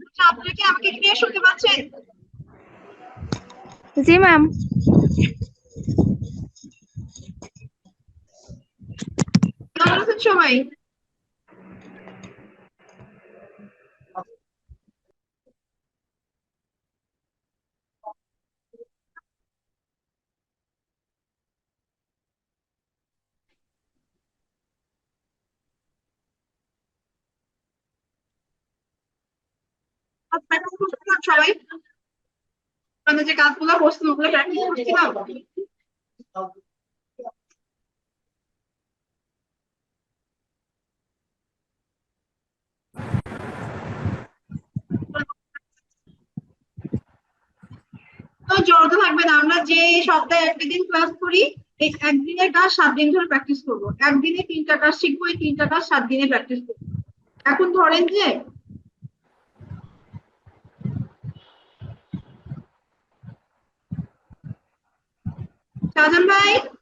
আচ্ছা, আপনারা কি আমাকে ক্লিয়ার শুনতে পাচ্ছেন জি ম্যাম কেমন আছেন সবাই মানে যে তো জড়তা থাকবে না, আমরা যে সপ্তাহে একটা দিন ক্লাস করি এই একদিনের কাজ সাত দিন ধরে প্র্যাকটিস করব। একদিনে তিনটা কাজ শিখব, এই তিনটা কাজ সাত দিনে প্র্যাকটিস করব। এখন ধরেন যে Shazam bhai?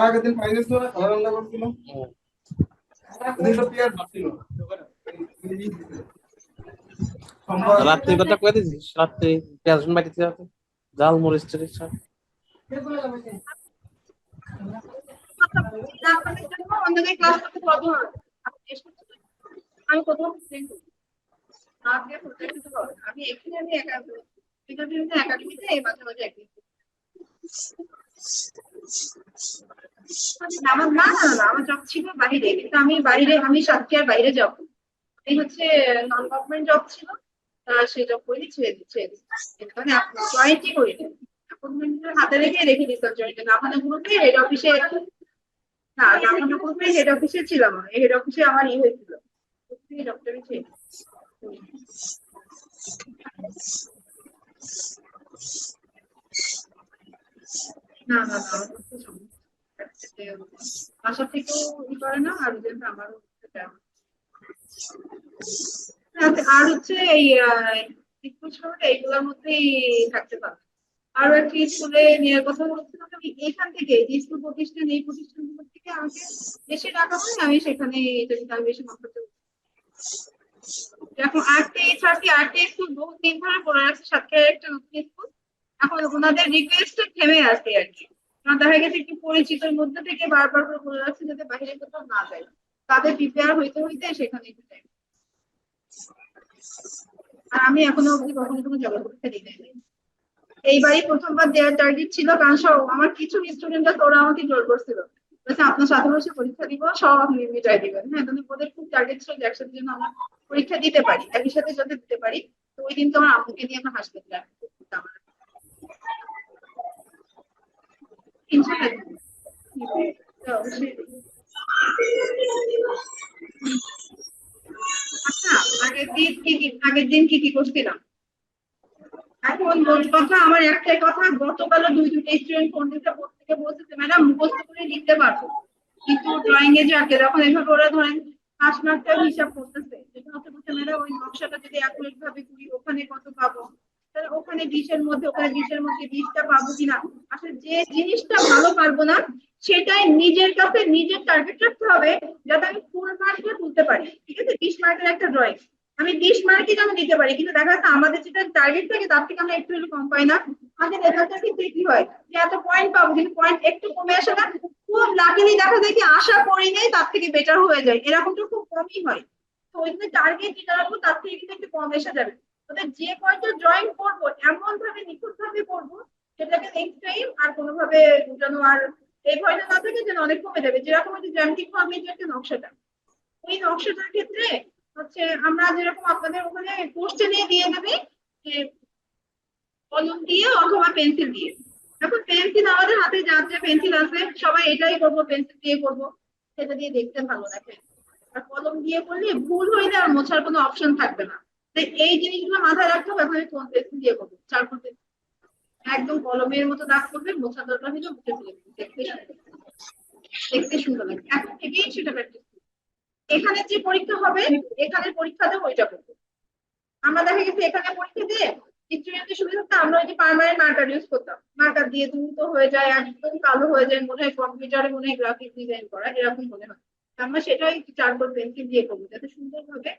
আর আগের দিন ফাইনাল ছিল রান্না করছিল রাত্রি কথা কয়ে দিছিস? রাত্রি পেঁয়াজ বাটিতে যাতে জাল মরিচ টরিচ সব। আমি কোথাও আমি এখানে আমি একা একাডেমিতে এই মাঝে মাঝে আমার না না না, আমার জব ছিল বাইরে, কিন্তু আমি বাইরে, আমি সাতক্ষীরার বাইরে জব এই হচ্ছে নন গভর্নমেন্ট জব ছিল সেই জব করি ছেড়ে দিচ্ছি মানে জয়েন্টই করি অ্যাপয়েন্টমেন্টের হাতে রেখে রেখে দিতাম জয়েন্টে নামানো গ্রুপে হেড অফিসে না নামানো গ্রুপে হেড অফিসে ছিলাম হেড অফিসে আমার ই হয়েছিল। ডক্টরি ছিল। না না না। বাসা ই করে না, আর জন্য আমারও আর হচ্ছে এই এইগুলোর মধ্যেই থাকতে পারবে। আরও একটি স্কুলে নেওয়ার কথা বলছিলাম, আমি এখান থেকে যে স্কুল প্রতিষ্ঠান, এই প্রতিষ্ঠানগুলো থেকে আমাকে বেশি টাকা হয়, আমি সেখানে যদি আমি বেশি মাত্রা এখন আর্টে এছাড়া কি আর্টে স্কুল বহু দিন ধরে পড়ে আছে, সাতক্ষীরার একটা নতুন স্কুল এখন ওনাদের রিকোয়েস্টে থেমে আছে আর কি। দেখা গেছে একটু পরিচিতের মধ্যে থেকে বারবার করে বলে যাচ্ছে যাতে বাইরে কোথাও না যায়। তাদের প্রিপেয়ার হইতে হইতে সেখানে একটু time আর আমি এখনও অব্দি কখনো কোনো পরীক্ষা দিতে নাই এইবারই প্রথমবার দেওয়ার টার্গেট ছিল, কারণ সব আমার কিছু স্টুডেন্টরা তোরা আমাকে জোর করছিল। বলছে, আপনার সাথে বসে পরীক্ষা দিব, সব আপনি মিটাই দিবেন। হ্যাঁ তাহলে ওদের খুব টার্গেট ছিল একসাথে যেন আমার পরীক্ষা দিতে পারি, একই সাথে যাতে দিতে পারি, তো ওই দিন তো আমার আম্মুকে নিয়ে আমরা হাসপাতালে আমার। আচ্ছা আগের দিন কি কি আগের দিন কি কি করছিলাম? এখন কথা আমার একটাই কথা গতকালও দুই স্টুডেন্ট ফোন দিতে থেকে বলতেছে ম্যাডাম মুখস্থ করে লিখতে পারব কিন্তু ড্রয়িং এ যাকে যখন এইভাবে ওরা ধরেন পাঁচ মার্কটাও হিসাব করতেছে যেটা হচ্ছে ম্যাডাম ওই নকশাটা যদি অ্যাকুরেট ভাবে করি ওখানে কত পাবো তাহলে ওখানে বিশের মধ্যে, ওখানে বিশের মধ্যে বিশটা পাবো কিনা? আসলে যে জিনিসটা ভালো পারব না, সেটাই নিজের কাছে নিজের টার্গেট রাখতে হবে, যাতে আমি ফুল মার্কে তুলতে পারি। ঠিক আছে? বিশ মার্কের একটা ড্রয়িং আমি বিশ মার্কই যেন দিতে পারি, কিন্তু দেখা যাচ্ছে আমাদের যেটা টার্গেট থাকে, তার থেকে আমরা একটু কম পাই না। আমাদের রেজাল্টটা কিন্তু কি হয় যে, এত পয়েন্ট পাবো, কিন্তু পয়েন্ট একটু কমে আসে না। খুব লাকিলি দেখা যায় কি, আশা করি নেই, তার থেকে বেটার হয়ে যায়। এরকমটা খুব কমই হয়। তো ওই টার্গেট যেটা রাখব, তার থেকে কিন্তু একটু কম এসে যাবে। তবে যে কয়টা ড্রয়িং করব এমন ভাবে নিখুঁত ভাবে করব, সেটাকে নেক্সট টাইম আর কোনোভাবে যেন আর এই ভয়টা না থাকে যেন অনেক কমে যাবে। যেরকম হচ্ছে জ্যামিতিক ফর্মের যে একটা নকশাটা। ওই নকশাটার ক্ষেত্রে হচ্ছে আমরা যেরকম আপনাদের ওখানে নিয়ে দিয়ে দেবে যে কলম দিয়ে অথবা পেন্সিল দিয়ে। এখন পেন্সিল আমাদের হাতে যার যে পেন্সিল আছে সবাই এটাই করব পেন্সিল দিয়ে করব, সেটা দিয়ে দেখতে ভালো লাগে। আর কলম দিয়ে করলে ভুল হইলে আর মোছার কোনো অপশন থাকবে না। তো এই জিনিসগুলো মাথায় রাখতে হবে আমি কোন পেন্সিল দিয়ে করব? চার কোন একদম কলমের মতো দাগ করবে মোছা দরকার হলে মুছে ফেলে দেখতে দেখতে সুন্দর লাগে। এখন সেটা প্র্যাকটিস এখানে যে পরীক্ষা হবে, এখানে পরীক্ষাতে ওইটা করব। আমরা দেখা গেছে এখানে পরীক্ষা দিয়ে স্টুডেন্টের সুবিধা হতো আমরা ওই যে পার্মানেন্ট মার্কার ইউজ করতাম। মার্কার দিয়ে দ্রুত হয়ে যায়, একদম কালো হয়ে যায়, মনে হয় কম্পিউটারে মনে হয় গ্রাফিক ডিজাইন করা, এরকম মনে হয়। আমরা সেটাই চারকোল পেন্সিল দিয়ে করব, যাতে সুন্দর ভাবে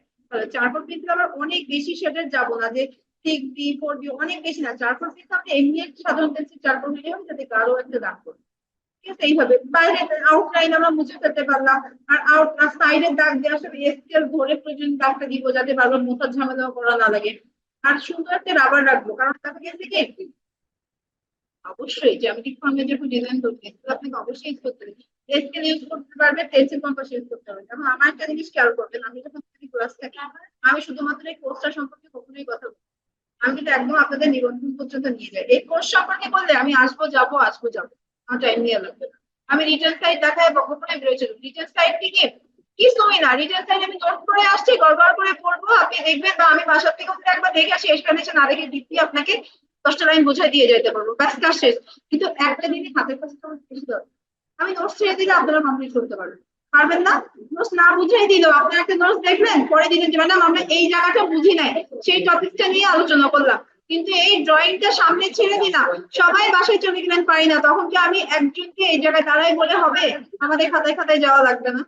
চারকোল পেন্সিল আবার অনেক বেশি শেডের যাব না, যে সিক্স বি ফোর ডি অনেক বেশি না। চারকোল পেন্সিল আপনি এমনি সাধারণ পেন্সিল চারকোল হয়ে যাবে যাতে গাঢ় একটা দাগ করবে ঠিক আছে, এইভাবে। আমরা মুছে পারলাম, আর আউট আর দাগ দেওয়ার সময় স্কেল ধরে দাগটা দিব, যাতে ঝামেলা করা না লাগে। আর সুন্দর একটা রাবার রাখব, কারণ অবশ্যই ফর্মে ডিজাইন আপনাকে অবশ্যই করতে হবে। স্কেল ইউজ করতে পেন্সিল কম্পাস ইউজ করতে হবে। আমার একটা জিনিস খেয়াল করবেন, আমি যখন ক্লাস থাকি। আমি শুধুমাত্র এই কোর্সটা সম্পর্কে কখনোই কথা বলি আমি কিন্তু একদম আপনাদের নিবন্ধন পর্যন্ত নিয়ে যাই। এই কোর্স সম্পর্কে বললে আমি আসব, যাব আসব, যাব। আমার টাইম নিয়ে লাগবে না। আমি রিটার্ন সাইড দেখায় বকবনে বেরোচ্ছে। রিটার্ন সাইড থেকে কিছুই না। রিটার্ন সাইড আমি নোট করে আসছি, গড়গড় করে পড়ব। আপনি দেখবেন বা আমি বাসার থেকে ওখানে একবার দেখে আসি এক্সপ্লেনেশন না দেখে দিব্যি আপনাকে দশটা লাইন বুঝাই দিয়ে যেতে পারব। ব্যাস, কাজ শেষ। কিন্তু একটা দিনই হাতের কাছে আমি নোটস ছেড়ে দিলে আপনারা কমপ্লিট করতে পারবেন। পারবেন না? নোটস না বুঝাই দিল আপনার একটা নোটস দেখলেন পরে দিলেন যে ম্যাডাম আমরা এই জায়গাটা বুঝি নাই। সেই টপিকটা নিয়ে আলোচনা করলাম। কিন্তু এই ড্রয়িংটা সামনে ছেড়ে দিলাম সবাই বাসায় চলে গেলেন পারি না। তখন কি আমি একজনকে এই জায়গায় দাঁড়াই বলে হবে? আমাদের খাতায় খাতায় যাওয়া লাগবে না।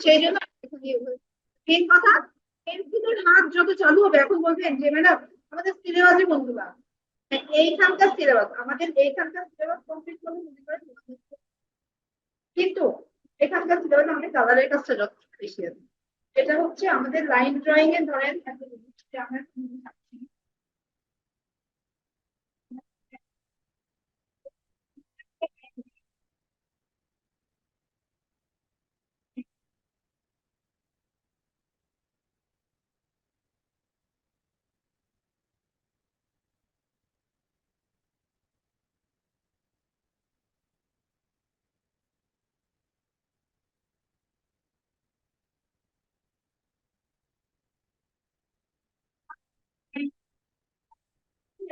সেই জন্য মেন কথা, এর হাত যত চালু হবে, এখন বলবেন যে, ম্যাডাম, আমাদের সিলেবাসে বন্ধুরা, এইখানকার সিলেবাস আমাদের এইখানকার সিলেবাস কমপ্লিট করলে করে কিন্তু এখানকার সিলেবাস আমাদের কালারের কাজটা যথেষ্ট বেশি আছে এটা হচ্ছে আমাদের লাইন ড্রয়িং এর ধরেন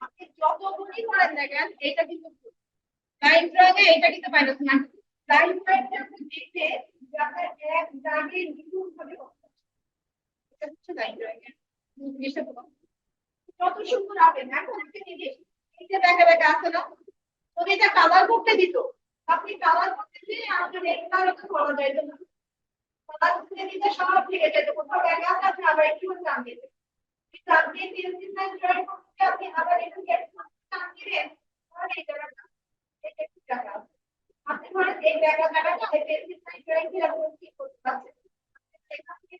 আপনি দেখেন এটা কিন্তু মাইনাস না লাইন ড্রয়িংটা আপনি দেখতে যাতে এক দাগে নিখুঁত ভাবে করতে হবে। এটা হচ্ছে লাইন ড্রয়িং এর মূল জিনিসটা তো কত সুন্দর আঁকেন এখন একটা এই যে ব্যাগে ব্যাগে আছে না যদি এটা কালার করতে দিত। আপনি কালার করতে দিয়ে আমাদের এই কালার তো করা যায়। না কালার করতে দিতে সব থেকে যেত কোথাও ব্যাগে আছে আবার একটু দাম দিতে কিন্তু আপনি পেন্সিল লাইন ড্রয়িং করতে আপনি আবার একটু দাম দিবেন তাহলে এই জায়গাটা এটা জায়গা আছে। আপনি ধরেন এই জায়গা জায়গাটা, এই পেন্সিল লাইন ড্রয়িং দিয়ে আপনি কি করতে পারছেন এখান থেকে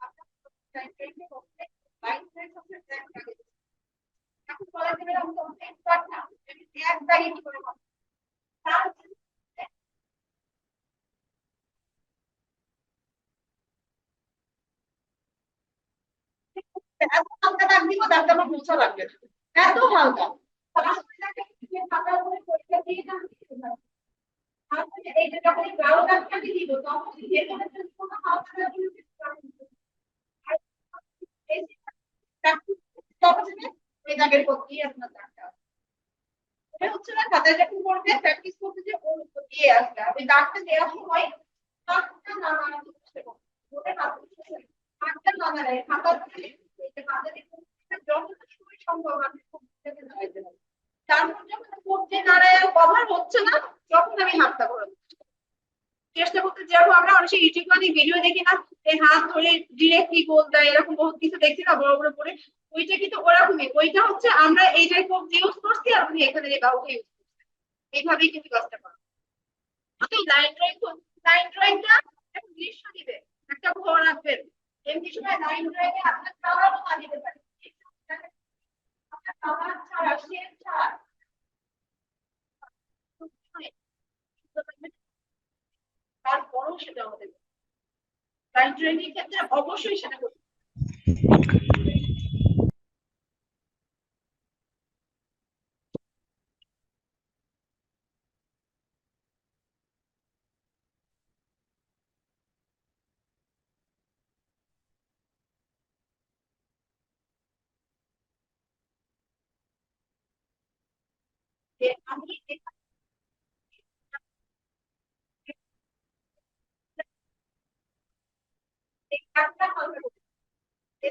আপনার লাইন ড্রয়িং করতে লাইন ড্রয়িং করতে জায়গা এখন বলা যাবে না আমি তোমাকে একবার না আমি এক দাগে কি করে করব? তার এত হালকা দাগ দিব দাগটা আমার মোছা লাগবে না। এত হালকা তারপরে তাকে যে খাতার উপরে পরীক্ষা দিয়ে না তারপরে এই যে যখন এই গাঢ় দাগটাকে দিব তখন যে কোনো কোনো হালকা দাগ দিলে আর এই যে দাগটা তখন ওই দাগের না যখন করবে প্র্যাকটিস করতে যে ওর দিয়ে আসবে আপনি দাগটা দেওয়ার সময় দাগটা হাতটা নামালে খাতার উপরে দেখুন ইউজ করছি আর উনি এখানে এই ইউজ করছি এইভাবেই কিন্তু কাজটা করা আপনি লাইন ড্রয়িং লাইন ড্রয়িংটা একটা এমনি সময় লাইন ড্রয়িং এ আপনার কালারও দিতে পারে আপনার কালার ছাড়া শেড ছাড়া তারপরেও সেটা আমাদের এর ক্ষেত্রে অবশ্যই সেটা করতে হবে। যে আমি এখানে এই কাজটা হালকা করতে হবে। এই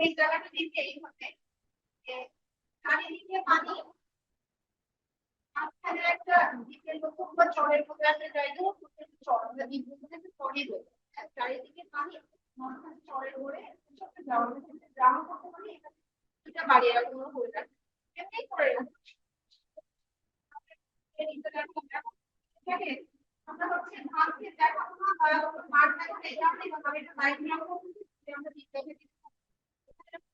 এই জায়গাটা দিতে এইভাবে চারিদিকে পানি। একটা চরের মতো একটা জায়গা চারিদিকে পানি এটা বাড়ি এরকম হয়ে যাবে। এমনি করে এটাকে আমরা হচ্ছে ধানকে দেখাবো না বা মাঠ এটা আমরা।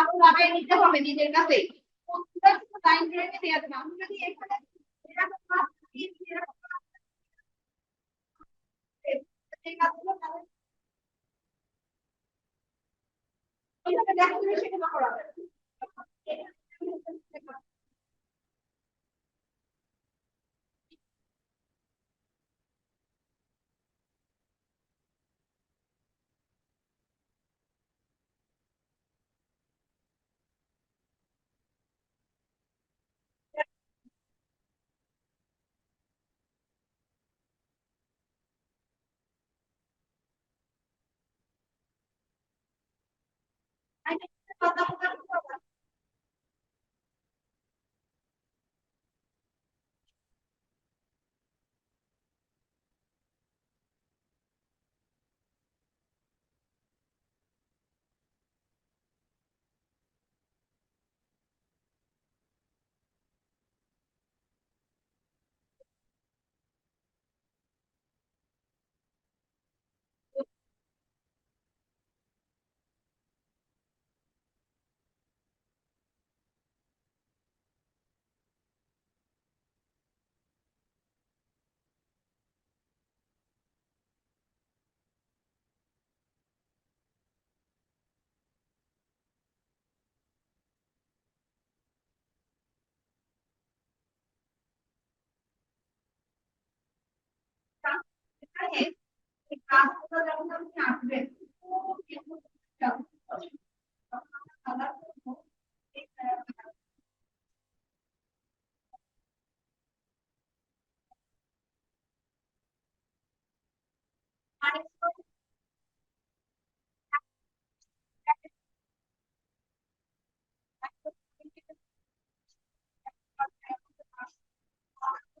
পারি লাগাই নিতে হবে নিজের কাছে। লাইন রেখে দেওয়া যাবে আমি যদি এখানে এরকম মাপ দিয়ে 好，你别发了，不发不发了。এই গাছগুলো যখন আপনি আঁকবেন খুব কিন্তু তখন আমরা কালার করব এই আহ, আরেকটু গাছের মধ্যে শেড দেওয়া আছে। গাছের মধ্যে শেড-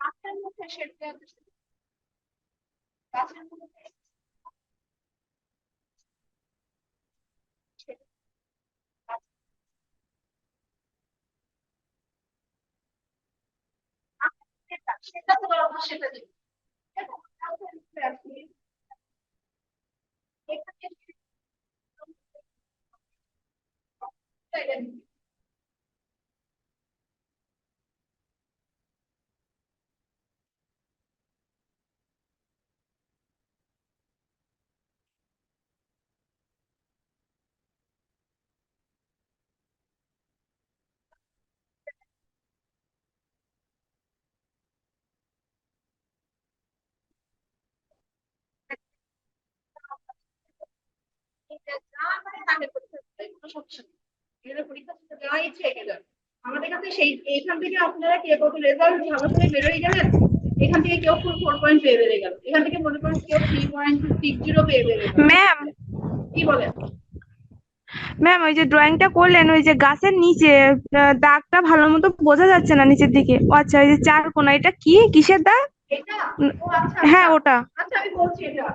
আচ্ছা, সেটা তো সেটা। এখানে এটা দিই। এটা যা মানে তাকে পরীক্ষা দিতে হয়, কোনো সমস্যা নেই। এগুলো পরীক্ষা দিতে যা ইচ্ছে এঁকে যান। আমাদের কাছে সেই এইখান থেকে আপনারা কে কত রেজাল্ট ভালো করে বেরোয় গেলেন এখান থেকে কেউ ফোর পয়েন্ট পেয়ে বেড়ে গেল এখান থেকে মনে করেন কেউ থ্রি পয়েন্ট সিক্স জিরো পেয়ে বেড়ে ম্যাম কি বলেন ম্যাম ওই যে ড্রয়িংটা করলেন ওই যে গাছের নিচে দাগটা ভালো মতো বোঝা যাচ্ছে না নিচের দিকে। ও আচ্ছা ওই যে চার কোনা এটা কি? কিসের দাগ? এটা? আচ্ছা হ্যাঁ। ওটা। আচ্ছা আমি বলছি এটা।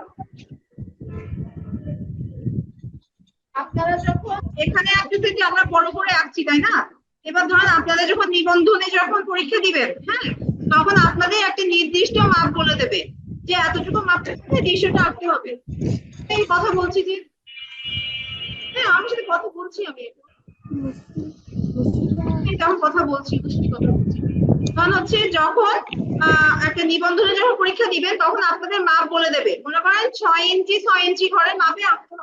আপনারা যখন, এখানে আসতেছে যে আমরা বড় করে আঁকছি, তাই না? এবার ধরেন আপনাদের যখন নিবন্ধনে যখন পরীক্ষা দিবেন হ্যাঁ তখন আপনাদের একটা নির্দিষ্ট মাপ বলে দেবে যে এতটুকু মাপ থাকলে দৃশ্যটা আঁকতে হবে। এই কথা বলছি যে হ্যাঁ আমার সাথে কথা বলছি আমি। তেমন কথা বলছি কথা বলছি। কারণ হচ্ছে যখন একটা নিবন্ধনে যখন পরীক্ষা দিবেন, তখন আপনাদের মাপ বলে দেবে। মনে করেন ছয় ইঞ্চি ছয় ইঞ্চি ঘরে মাপে আঁকতে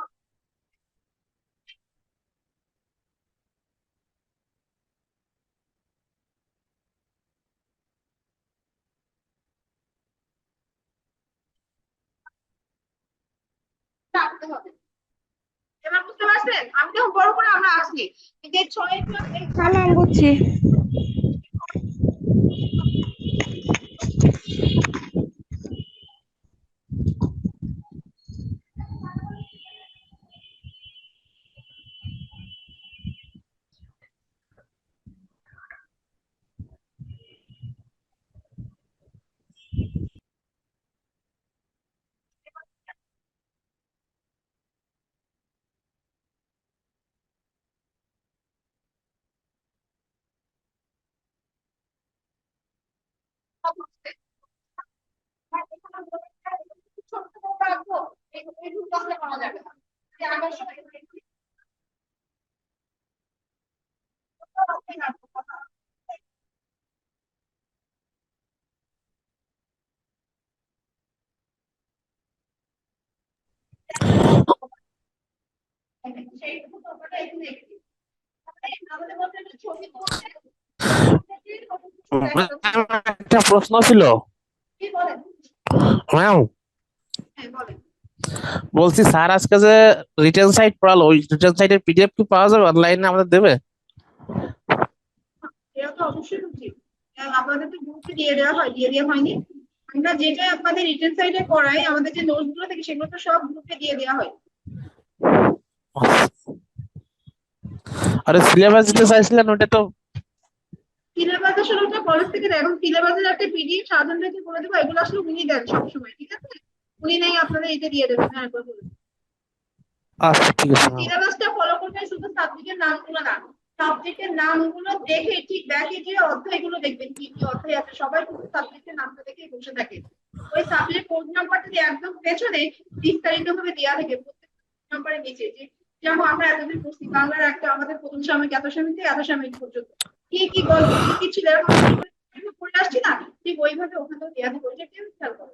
হবে হবে। এবার বুঝতে পারছেন? আমি যখন বড় করে আমরা আসি যে ছয় বুঝছি ছোট ছোট রাখব এই এই দুটো আসলে করা যাবে না যে আগের সময় সেই ফটোটা এখানে এঁকেছি। একটা। প্রশ্ন ছিল। ম্যাম হ্যাঁ বলেন। বলছি স্যার আজকে যে রিটার্ন সাইট পড়ালো ওই রিটার্ন সাইটের পিডিএফ কি পাওয়া যাবে? অনলাইনে আমাদের দেবে? এটা তো অবশ্যই উচিত। কারণ তো গ্রুপে দিয়ে দেওয়া হয় দিয়ে দেওয়া হয়নি। আমরা যেটা আপনাদের রিটার্ন সাইডে করাই আমাদের যে নোটসগুলো থাকে সেগুলো তো সব গ্রুপে দিয়ে দেওয়া হয়। আরে সিলেবাস দিতে চাইছিলেন ওটা তো সিলেবাস আসলে ওটা কলেজ থেকে দেয়। এখন সিলেবাসের একটা পিডিএফ সাধারণ বলে দেবো? এগুলো আসলে উনি দেন সবসময় ঠিক আছে? উনি নাই আপনাদের এটা দিয়ে দেবেন। হ্যাঁ একবার বলুন। আচ্ছা ঠিক আছে সিলেবাসটা ফলো করতে শুধু সাবজেক্টের নামগুলো না। সাবজেক্টের নামগুলো দেখে ঠিক ব্যাকে যে অধ্যায়গুলো দেখবেন কি কি অধ্যায় আছে সবাই কিন্তু সাবজেক্টের নামটা দেখে বসে থাকে। ওই সাবজেক্ট কোড নাম্বারটা দিয়ে একদম পেছনে বিস্তারিত ভাবে দেওয়া থাকে প্রত্যেক নাম্বারের নিচে যে যেমন আমরা এতদিন পড়ছি বাংলার একটা আমাদের প্রথম সাময়িক এত সাময়িক থেকে এত সাময়িক পর্যন্ত। কি কি গল্প কি কি ছিল এরকম পড়ে আসছি না? ঠিক ওইভাবে ওখানেও দেওয়া থাকে ওইটা খেয়াল করো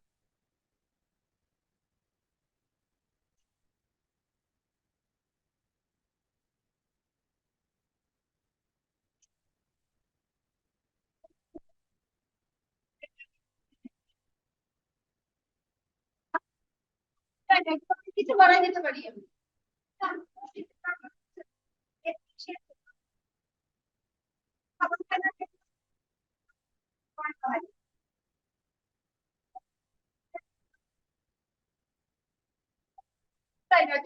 কিছু বলা যেতে পারি আমি তাই না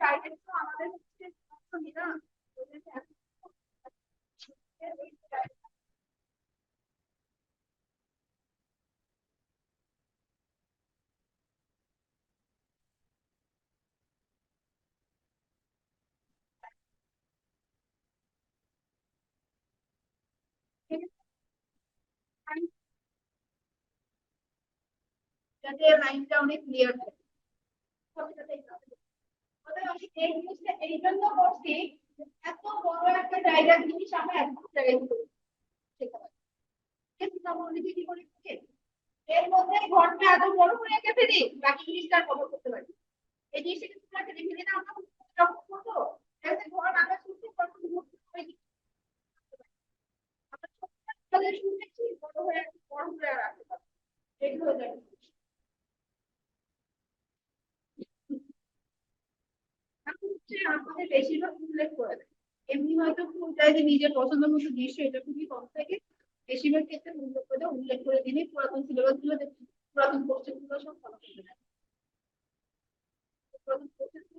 প্রাইভেট তো আমাদের হচ্ছে সবসময় না ওদের যাতে লাইনটা অনেক ক্লিয়ার থাকে অতএব আমি এই জিনিসটা এই জন্য করছি এত বড় একটা জায়গার জিনিস আমরা এত জায়গায় কি করে এর মধ্যে ঘরটা এত বড় করে রেখে দিই বাকি জিনিসটা কভার করতে পারি এই জিনিসটা কিন্তু তোমরা রেখে দিলে আমরা যখন করব ঘর আমরা শুনতে পারব আমরা শুনেছি বড় হয়ে বড় হয়ে আর রাখতে পারব এগুলো হয়ে যাবে এখন হচ্ছে আমাদের বেশিরভাগ উল্লেখ করে দেয় এমনি হয়তো পূজায় যে নিজের পছন্দ মতো দৃশ্য এটা খুবই কম থাকে। বেশিরভাগ ক্ষেত্রে উল্লেখ করে উল্লেখ করে দিলে পুরাতন সিলেবাসগুলো পুরাতন কোশ্চেনগুলো সব ফলো করে দেয় পুরাতন কোশ্চেনগুলো